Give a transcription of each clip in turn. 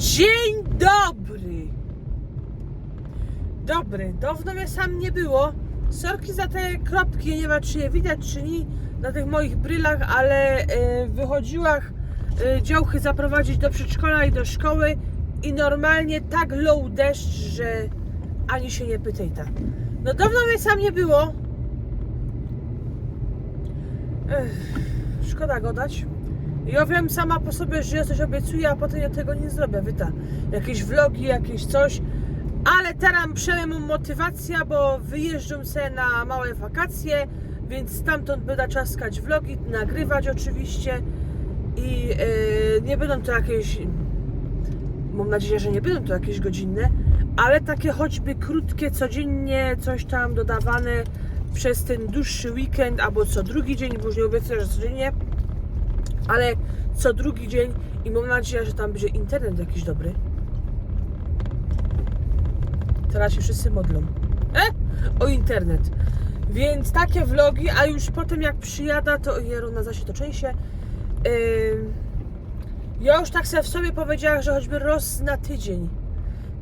Dzień dobry! Dobry, dawno mnie sam nie było. Sorki za te kropki, nie wiem czy je widać czy nie na tych moich brylach, ale e, wychodziłam e, działchy zaprowadzić do przedszkola i do szkoły i normalnie tak low deszcz, że ani się nie pytaj tak. No dawno mnie sam nie było. Ech, szkoda gadać. Ja wiem sama po sobie, że ja coś obiecuję, a potem ja tego nie zrobię. Wyta. Jakieś vlogi, jakieś coś. Ale teraz mam motywacja, bo wyjeżdżam se na małe wakacje, więc stamtąd będę czaskać vlogi, nagrywać oczywiście. I yy, nie będą to jakieś. Mam nadzieję, że nie będą to jakieś godzinne, ale takie choćby krótkie, codziennie coś tam dodawane przez ten dłuższy weekend albo co drugi dzień, bo już nie obiecuję, że codziennie ale co drugi dzień i mam nadzieję, że tam będzie internet jakiś dobry. Teraz się wszyscy modlą. E? O internet. Więc takie vlogi, a już potem jak przyjada, to Jeruna zaś to częściej. Yy, ja już tak sobie w sobie powiedziałam, że choćby raz na tydzień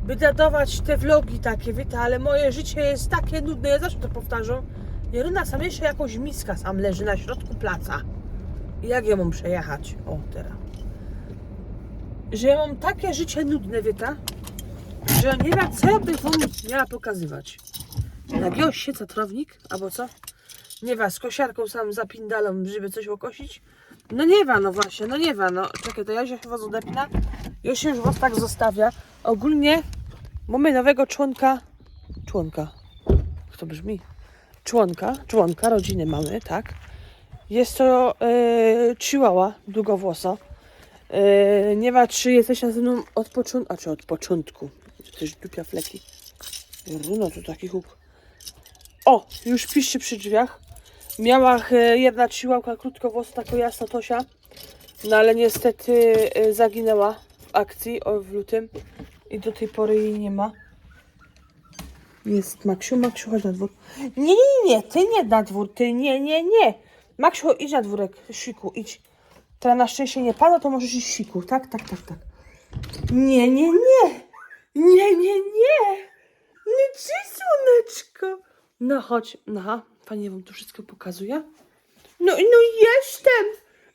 by dadować te vlogi takie, wiecie, ale moje życie jest takie nudne, ja zawsze to powtarzam. Jeruna sam jeszcze jakąś miska sam leży na środku placa. Jak ja mam przejechać? O, teraz. Że ja mam takie życie nudne, wieta, że nie wiem, co ja by wam miała pokazywać. Jak ja sieca trawnik, albo co? Nie wiem, z kosiarką sam zapindalam, żeby coś okosić. No nie wiem, no właśnie, no nie wiem, no. Czekaj, to ja się chyba odepnę. Ja się już was tak zostawia. Ogólnie mamy nowego członka, członka, jak to brzmi? Członka, członka rodziny mamy, tak? Jest to e, chihuahua, długowłosa. E, nie wiem, czy jesteś ze mną od początku, a czy od początku. Też dupia fleki. Runo, to taki huk. O, już piszcie przy drzwiach. Miała e, jedna chihuahua krótkowłosa, taka jasna Tosia. No ale niestety e, zaginęła w akcji o, w lutym. I do tej pory jej nie ma. Jest Maksiu, Maksiu, chodź na dwór. Nie, nie, nie, ty nie na dwór, ty nie, nie, nie. Maksiu, idź na dwórek, siku, idź. Teraz na szczęście nie pada, to możesz iść siku, tak, tak, tak, tak. Nie, nie, nie. Nie, nie, nie. Nie, czy słoneczko. No chodź, aha, fajnie wam tu wszystko pokazuje. No, no jestem.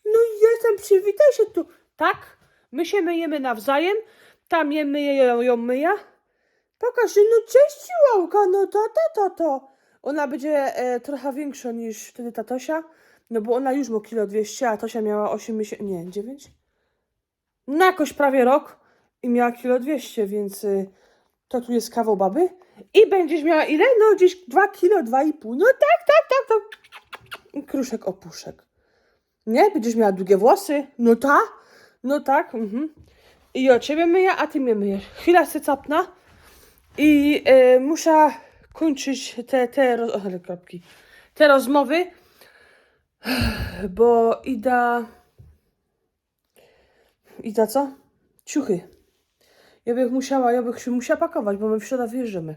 No jestem, przywitaj się tu. Tak, my się myjemy nawzajem. Tam je myje, ją, ją myja. Pokaż, no cześć Ciłałka, no to, to, to, to. Ona będzie e, trochę większa niż wtedy ta Tosia, no bo ona już ma kilo 200, a Tosia miała 8 miesięcy, nie, 9? No jakoś prawie rok i miała kilo 200, więc y, to tu jest kawał baby. I będziesz miała ile? No gdzieś 2 kilo, 2,5. No tak, tak, tak, tak. I kruszek opuszek. Nie? Będziesz miała długie włosy. No ta? No tak, mhm. I o ciebie myję, a ty mnie myjesz. Chwila se capna. I y, muszę kończyć te, te, roz, kropki, te rozmowy, bo Ida, Ida co? Ciuchy. Ja bych musiała, ja bych się musiała pakować, bo my w środę wyjeżdżamy.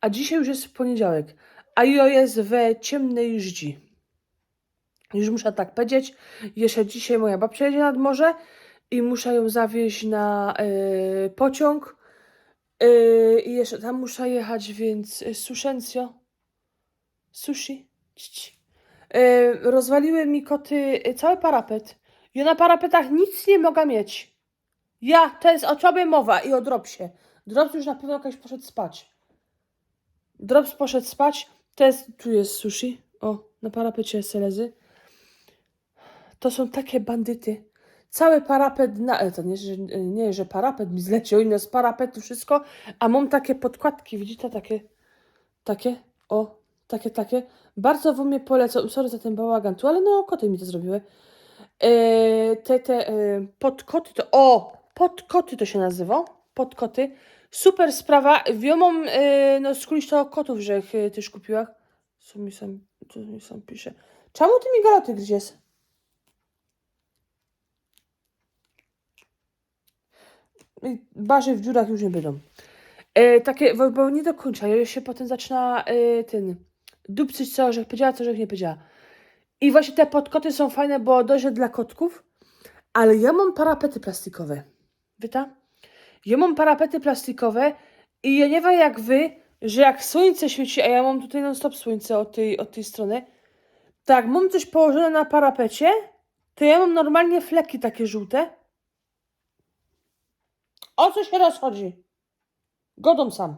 A dzisiaj już jest poniedziałek, a jo jest we ciemnej żdzi. Już muszę tak powiedzieć. Jeszcze dzisiaj moja babcia jedzie nad morze i muszę ją zawieźć na y, pociąg. Yy, I jeszcze tam muszę jechać, więc y, suszencjo. Sushi. Cii. Yy, rozwaliły mi koty y, cały parapet. Ja na parapetach nic nie mogę mieć. Ja, to jest o czobie mowa i o Dropsie. Drops już na pewno jakoś poszedł spać. Drops poszedł spać. To jest, tu jest sushi. O, na parapecie selezy. To są takie bandyty. Cały parapet na. e, To nie, że, nie, że parapet mi zleciał, inne z parapetu wszystko, a mam takie podkładki, widzicie? Takie, takie, o, takie, takie. Bardzo wam je polecam. Sorry za ten bałagan tu, ale no, koty mi to zrobiły. E, te, te e, podkoty to. O! Podkoty to się nazywa. Podkoty. Super sprawa. Wiomą, e, no, skróć to kotów, że e, też kupiła. Co mi sam, co mi sam pisze. Czemu ty mi galoty gdzieś? Barzy w dziurach już nie będą. E, takie, bo, bo nie do końca. Ja się potem zaczyna e, ten dupcyć co, że powiedziała, co, że nie powiedziała. I właśnie te podkoty są fajne, bo dość dla kotków, ale ja mam parapety plastikowe. Wieta? Ja mam parapety plastikowe i ja nie wiem jak wy, że jak słońce świeci, a ja mam tutaj non stop słońce od tej, od tej strony, tak, mam coś położone na parapecie, to ja mam normalnie fleki takie żółte. O co się rozchodzi? Godą sam.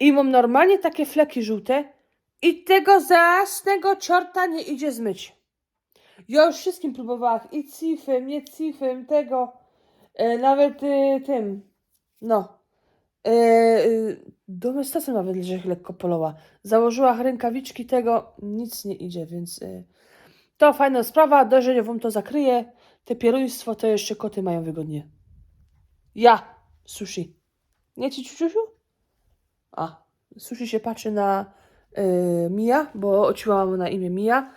I mam normalnie takie fleki żółte i tego zasnego ciorta nie idzie zmyć. Ja już wszystkim próbowałam. I cifem, nie cifem, tego. E, nawet e, tym. No. E, e, domestacją nawet że lekko polowa. Założyła rękawiczki tego. Nic nie idzie, więc e, to fajna sprawa. Że wam to zakryje. Te pieruństwo to jeszcze koty mają wygodnie. Ja. Sushi. Nie ci ciuciusiu? A. Sushi się patrzy na e, Mia, bo ociłałam na imię Mia.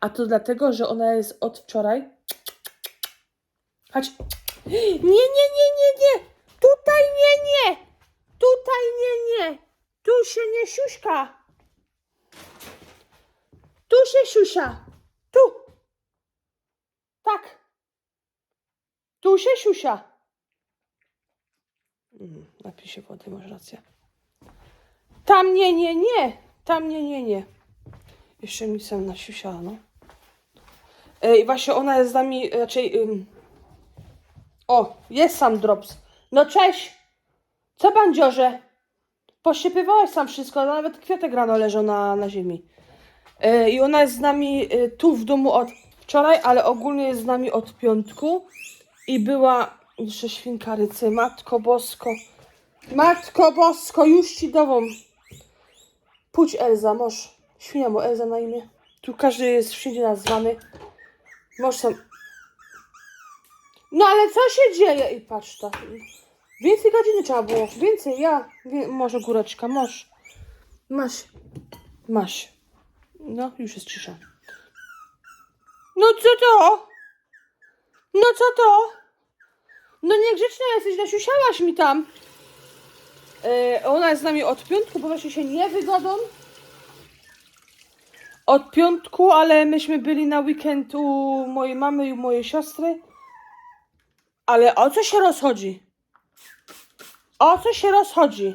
A to dlatego, że ona jest od wczoraj. Chodź. Nie, nie, nie, nie, nie. Tutaj nie, nie. Tutaj nie, nie. Tu się nie siuśka. Tu się siusia. Tu. Tak. Tu się siusia. Mm, Napij się wody, masz rację. Tam nie, nie, nie. Tam nie, nie, nie. Jeszcze mi sam nasiusiała, no. E, I właśnie ona jest z nami raczej. O, jest sam Drops. No cześć! Co bandziorze? Posypywałeś sam wszystko, nawet kwiatek rano leżał na, na ziemi. E, I ona jest z nami e, tu w domu od wczoraj, ale ogólnie jest z nami od piątku. I była jeszcze świnka rycy. Matko Bosko. Matko Bosko, już ci dową. Pójdź Elza, moż. Świnia mu Elza na imię. Tu każdy jest wszędzie nazwany. Moż sam. No ale co się dzieje? I patrz to. Więcej godziny trzeba było. Więcej, ja. Wie, może góreczka, masz. Masz. Masz. No, już jest cisza. No co to? No co to? No niegrzeczna jesteś, nasiusiałaś mi tam. E, ona jest z nami od piątku, bo właśnie się nie wygodą. Od piątku, ale myśmy byli na weekend u mojej mamy i u mojej siostry. Ale o co się rozchodzi? O co się rozchodzi?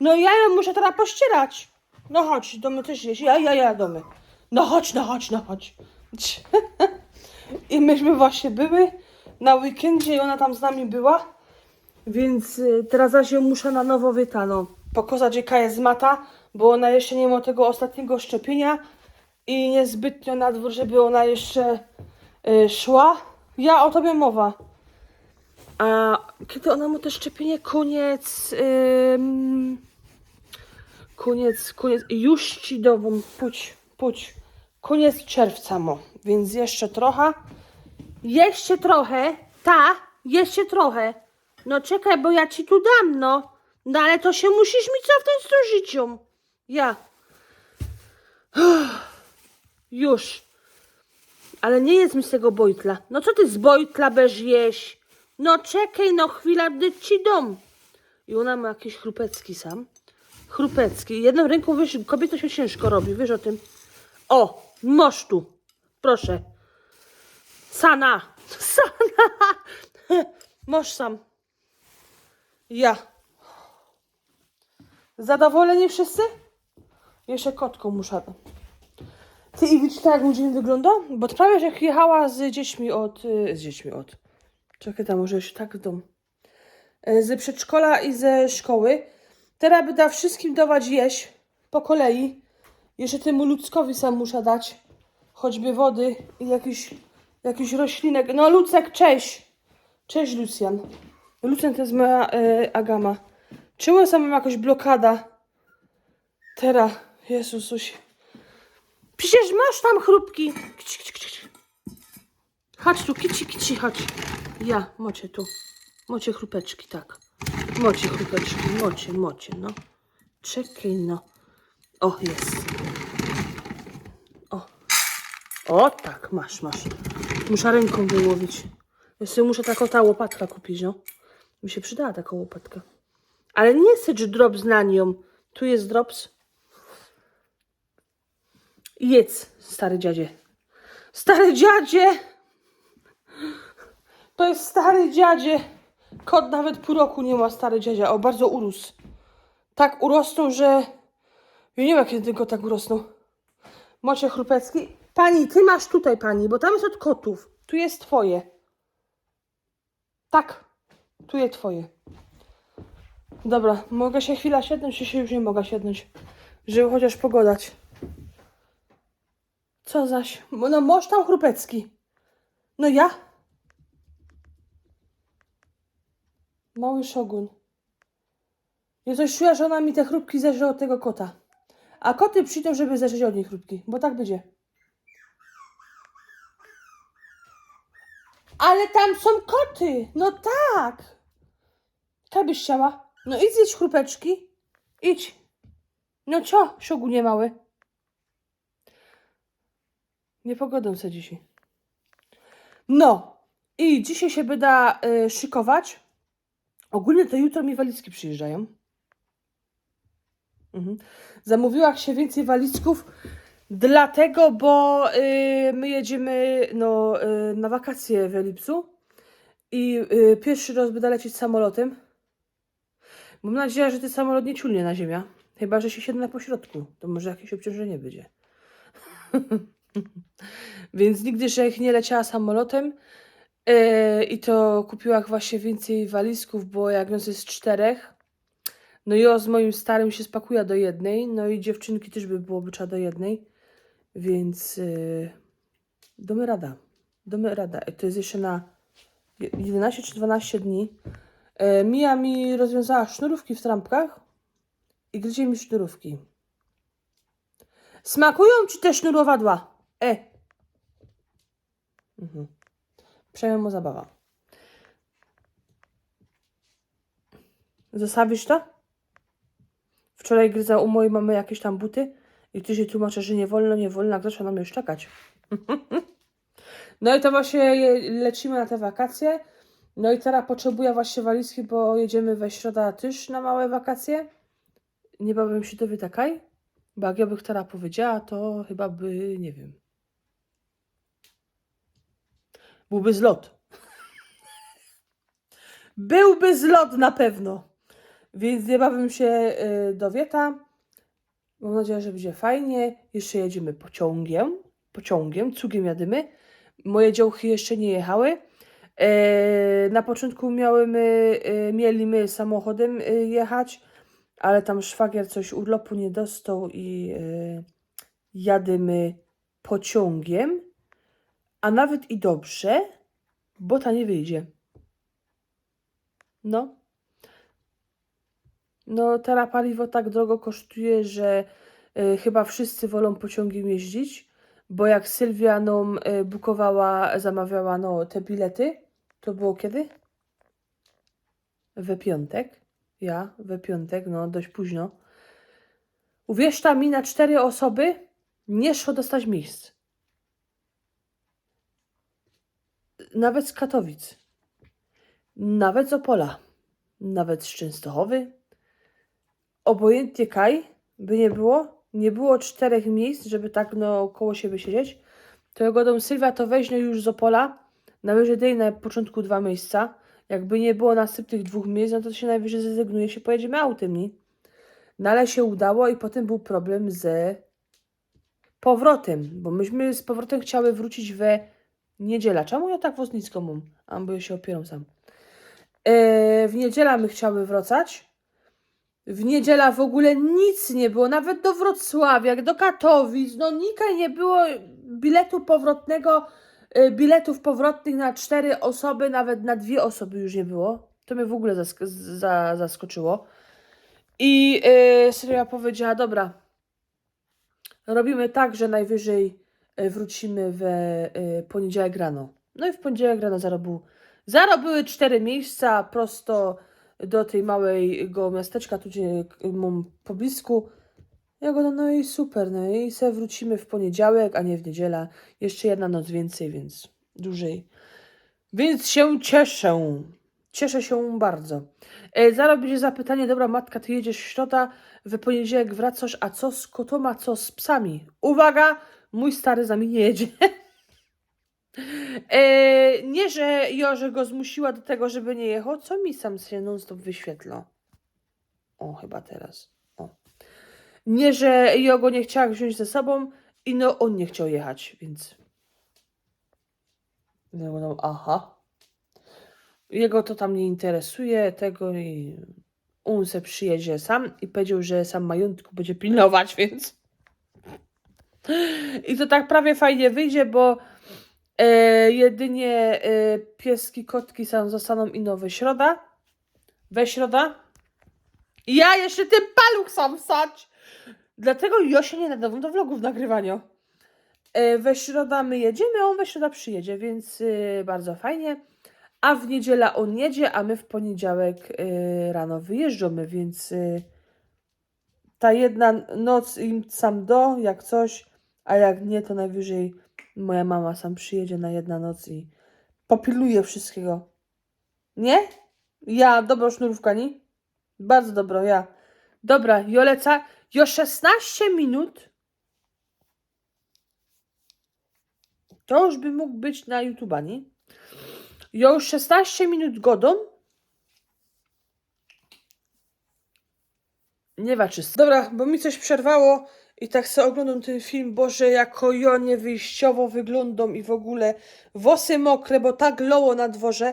No ja ją muszę teraz pościerać. No chodź, domy też jeść. Ja, ja, ja, domy. No chodź, no chodź, no chodź. I myśmy właśnie były na weekendzie i ona tam z nami była. Więc y, teraz zaś ją muszę na nowo wytano. Pokazać jaka jest mata, bo ona jeszcze nie ma tego ostatniego szczepienia i niezbytnio na dwór, żeby ona jeszcze y, szła. Ja o tobie mowa. A kiedy ona ma to szczepienie? Koniec. Ym, koniec, koniec. Już ci dową. Pójdź, pójdź. Koniec czerwca mo. Więc jeszcze trochę. Jeszcze trochę. Ta, jeszcze trochę. No czekaj, bo ja ci tu dam, no. No ale to się musisz mi cofnąć z tym życiu. Ja. Już. Ale nie jest mi z tego bojtla. No co ty z bojtla będziesz jeść? No czekaj, no chwila, gdy ci dom. I ona ma jakiś chrupecki sam. Chrupecki. Jedną ręką, wiesz, kobieto się ciężko robi, wiesz o tym. O, moż tu. Proszę. Sana. Sana. Moż sam. Ja. Zadowoleni wszyscy? Jeszcze kotką muszę. Ty i widzisz tak, jak mój dzień wygląda? Bo prawie że jak jechała z dziećmi od... y, Z dziećmi od... Czekaj tam, może już tak w dom. Y, Z przedszkola i ze szkoły. Teraz by da wszystkim dawać jeść po kolei. Jeszcze temu ludzkowi sam muszę dać. Choćby wody i jakiś, jakiś roślinek. No Lucek, cześć! Cześć Lucjan. Lucjan to jest moja y, Agama. Czemu ja sama mam jakoś blokada? Teraz, Jezusuś. Przecież masz tam chrupki. Kici, kici, kici. Chodź tu, kici, kici, chodź. Ja, mocie tu. Mocie chrupeczki, tak. Mocie chrupeczki, mocie, mocie, no. Czekaj, no. O, jest. O. O, tak, masz, masz. Muszę ręką wyłowić. Sobie muszę taką ta łopatka kupić, no. Mi się przydała taka łopatka. Ale nie sycz drops na nią. Tu jest drops. Jedz, stary dziadzie. Stary dziadzie! To jest stary dziadzie. Kot nawet pół roku nie ma, stary dziadzia. O, bardzo urósł. Tak urosnął, że... Ja nie wiem, kiedy kot tak urosnął. Mocie Chrupecki. Pani, ty masz tutaj, pani, bo tam jest od kotów. Tu jest twoje. Tak, tu jest twoje. Dobra, mogę się chwila siednąć, czy się już nie mogę siednąć? Żeby chociaż pogodać. Co zaś? No, moż tam Chrupecki. No ja? Mały szogun. Ja coś czuję, że ona mi te chrupki zeżre od tego kota. A koty przyjdą, żeby zeżreć od niej chrupki, bo tak będzie. Ale tam są koty! No tak! Tak byś chciała? No idź zjedź chrupeczki. Idź. No co, szogunie mały? Nie pogodą se dzisiaj. No. I dzisiaj się będę y, szykować. Ogólnie to jutro mi walizki przyjeżdżają. Mhm. Zamówiłam się więcej walizków, dlatego, bo y, my jedziemy no, y, na wakacje w Elipsu i y, pierwszy raz będę lecieć samolotem. Mam nadzieję, że ten samolot nie ciulnie na ziemię. Chyba, że się siedzi na pośrodku. To może jakieś obciążenie będzie. Więc nigdy, że ich nie leciała samolotem. E, I to kupiłam właśnie więcej walizków, bo jak nas jest czterech, no i o z moim starym się spakuje do jednej, no i dziewczynki też by byłoby trzeba do jednej, więc yy, domy rada, domy rada. To jest jeszcze na je- 11 czy 12 dni. E, Mija mi rozwiązała sznurówki w trampkach i gryzie mi sznurówki. Smakują ci te sznurowadła? E. Mhm. Przejmu zabawa. Zostawisz to? Wczoraj gryzał u mojej mamy jakieś tam buty i ty się tłumaczy, że nie wolno, nie wolno, jak zaczęła na mnie już czekać. no i to właśnie lecimy na te wakacje. No i teraz potrzebuję właśnie walizki, bo jedziemy we środę też na małe wakacje. Niebawem się dowie takaj, bo jak ja teraz powiedziała, to chyba by, nie wiem, byłby zlot. Byłby zlot na pewno. Więc niebawem się y, dowieta. Mam nadzieję, że będzie fajnie. Jeszcze jedziemy pociągiem. Pociągiem, cugiem jadymy. Moje działki jeszcze nie jechały. E, na początku miałymy, e, mieliśmy samochodem e, jechać, ale tam szwagier coś urlopu nie dostał i e, jadymy pociągiem. A nawet i dobrze, bo ta nie wyjdzie. No. No, teraz paliwo tak drogo kosztuje, że y, chyba wszyscy wolą pociągiem jeździć, bo jak Sylwia nam y, bukowała, zamawiała no, te bilety, to było kiedy? We piątek. Ja, we piątek, no dość późno. Uwierzta mi, na cztery osoby nie szło dostać miejsc. Nawet z Katowic. Nawet z Opola. Nawet z Częstochowy obojętnie kaj by nie było, nie było czterech miejsc, żeby tak no koło siebie siedzieć, to jak godą Sylwia to weźmie już z Opola, najwyżej dej na początku dwa miejsca, jakby nie było następnych dwóch miejsc, no to się najwyżej zrezygnuje, się pojedziemy autem, nie? No ale się udało i potem był problem ze powrotem, bo myśmy z powrotem chciały wrócić we niedzielę. Czemu ja tak woznicką mam? A, bo ja się opieram sam. E, w niedzielę my chciały wracać, w niedziela w ogóle nic nie było, nawet do Wrocławia, do Katowic, no nikaj nie było biletu powrotnego, y, biletów powrotnych na cztery osoby, nawet na dwie osoby już nie było. To mnie w ogóle zask- za- zaskoczyło. I yy, Sylwia powiedziała, dobra, robimy tak, że najwyżej y, wrócimy we y, poniedziałek rano. No i w poniedziałek rano zarobił, zarobiły cztery miejsca prosto do tej małego miasteczka, tu gdzie mam poblisku. Ja go, no, i super, no i se wrócimy w poniedziałek, a nie w niedzielę. Jeszcze jedna noc więcej, więc dłużej. Więc się cieszę. Cieszę się bardzo. E, zaraz będzie zapytanie, dobra matka, ty jedziesz w środę, w poniedziałek wracasz, a co z kotoma, co z psami? Uwaga, mój stary za mnie nie jedzie. E, nie, że Jorze go zmusiła do tego, żeby nie jechał, co mi sam się non-stop wyświetla. O, chyba teraz. O. Nie, że Jo go nie chciała wziąć ze sobą i no on nie chciał jechać, więc. No, no, aha. Jego to tam nie interesuje, tego i on se przyjedzie sam i powiedział, że sam majątku będzie pilnować, więc. I to tak prawie fajnie wyjdzie, bo e, jedynie e, pieski, kotki sam zostaną ino we środa. We środa. I Ja jeszcze ten paluch sam wsać. Dlatego ja się nie nadawam do vlogów nagrywania. E, we środa my jedziemy, on we środa przyjedzie, więc e, bardzo fajnie. A w niedziela on jedzie, a my w poniedziałek e, rano wyjeżdżamy, więc e, ta jedna noc im sam do, jak coś, a jak nie, to najwyżej moja mama sam przyjedzie na jedna noc i popiluje wszystkiego. Nie? Ja, dobra sznurówka, nie? Bardzo dobro, ja. Dobra, Joleca, jo 16 minut. To już by mógł być na YouTube'a, nie? Jo już 16 minut godą. Nie ma czysto. Dobra, bo mi coś przerwało i tak sobie oglądam ten film. Boże, jako ja niewyjściowo wyglądam i w ogóle włosy mokre, bo tak loło na dworze,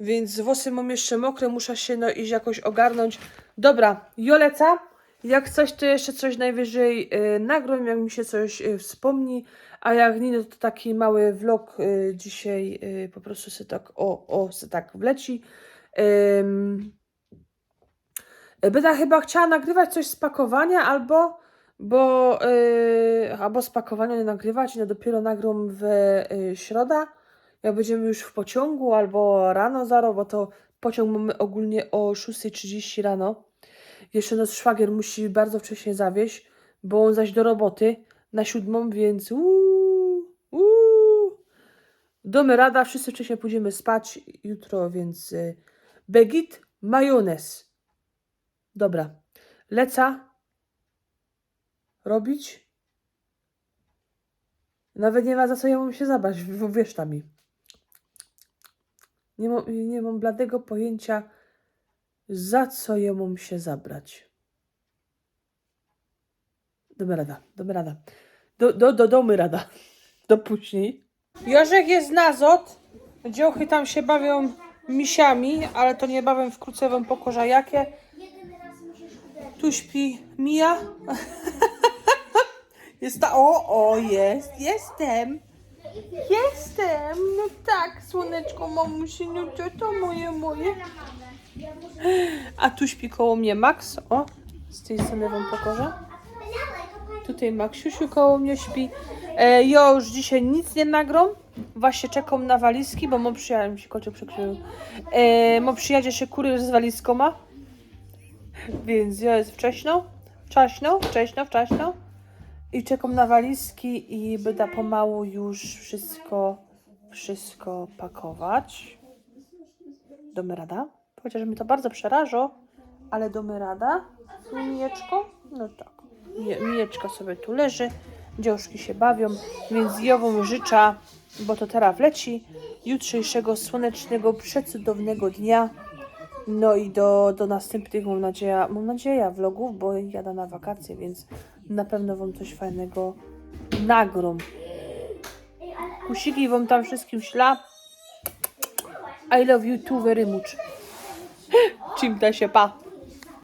więc włosy mam jeszcze mokre, muszę się no iść jakoś ogarnąć. Dobra, Joleca, jak coś, to jeszcze coś najwyżej y, nagram, jak mi się coś y, wspomni, a jak nie, no to taki mały vlog y, dzisiaj y, po prostu się tak, o, o, se tak wleci. Ym, Będę chyba chciała nagrywać coś z pakowania albo bo yy, albo z pakowania nie nagrywać, no dopiero nagram w yy, środa, jak będziemy już w pociągu, albo rano zaro, bo to pociąg mamy ogólnie o 6.30 rano. Jeszcze nasz szwagier musi bardzo wcześnie zawieźć, bo on zaś do roboty na siódmą, więc uuu, uuu. Domy rada, wszyscy wcześniej pójdziemy spać jutro, więc yy, begit majonez. Dobra, leca robić. Nawet nie ma za co mam się zabrać, wiesz tam mi. Nie mam, nie mam bladego pojęcia, za co mam się zabrać. Domy rada, domy rada. Do, do, do domy rada. Do później. Jorzek jest na zot. Dziochy tam się bawią misiami, ale to niebawem wkrótce wam pokorza jakie. Tu śpi Mia. Jest ta. O, o, jest. Jestem. Jestem. No tak, słoneczko, mamusi, no to, to moje, moje. A tu śpi koło mnie Max. O, z tej strony wam pokorzę. Tutaj Maksiusiu koło mnie śpi. E, ja już dzisiaj nic nie nagram. Właśnie czekam na walizki, bo mam przyjadę, mi się kocioł przekrył. E, mam przyjadzie się kurier z walizkoma. Więc ja jest wcześno, wcześno, wcześno, wcześno. I czekam na walizki i będę pomału już wszystko, wszystko pakować. Domy rada? Chociaż mi to bardzo przeraża, ale domy rada. Mijeczko? No tak. Mijeczka sobie tu leży. Dziążki się bawią, więc Jową życzę, bo to teraz wleci, jutrzejszego słonecznego, przecudownego dnia. No i do, do następnych mam nadzieję, mam nadzieję vlogów, bo jadę na wakacje, więc na pewno wam coś fajnego nagrom. Kusiki wam tam wszystkim śla. I love you too very much. Czym da się pa.